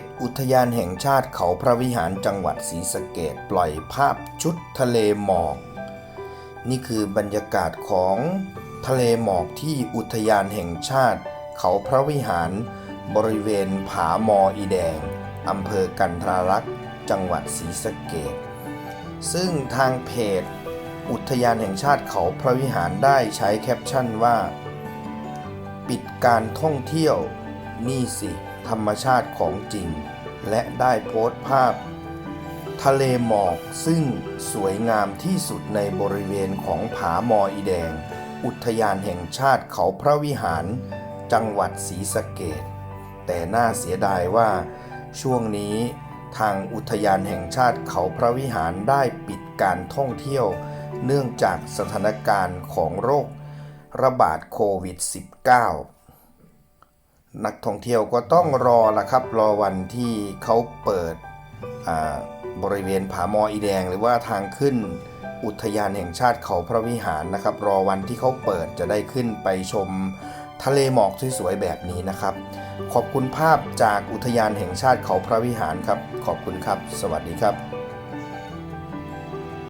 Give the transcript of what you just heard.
จอุทยานแห่งชาติเขาพระวิหารจังหวัดศรีสะเกดปล่อยภาพชุดทะเลหมอก นี่คือบรรยากาศของทะเลหมอกที่อุทยานแห่งชาติ เขาพระวิหาร บริเวณผามออีแดงอำเภอกันทรารักษ์จังหวัดศรีสะเกดซึ่งทางเพจ อุทยานแห่งชาติเขาพระวิหารได้ใช้แคปชั่นว่า ปิดการท่องเที่ยวนี่สิ ธรรมชาติของจริง และได้โพสต์ภาพ ทะเลหมอกซึ่งสวยงามที่สุดในบริเวณของผามออีแดง อุทยานแห่งชาติเขาพระวิหาร จังหวัดศรีสะเกดแต่น่าเสียดายว่า ช่วงนี้ทางอุทยานแห่งชาติเขาพระวิหารได้ปิดการท่องเที่ยว เนื่องจากสถานการณ์ของโรคระบาดโควิด -19 นักท่องเที่ยวก็ต้องรอละครับ รอวันที่เขาเปิดบริเวณผามออีแดง หรือว่าทางขึ้นอุทยานแห่งชาติเขาพระวิหารนะครับ รอวันที่เขาเปิดจะได้ขึ้นไปชมทะเลหมอกสวยๆแบบนี้นะครับ ขอบคุณภาพจากอุทยานแห่งชาติเขาพระวิหารครับ ขอบคุณครับ สวัสดีครับ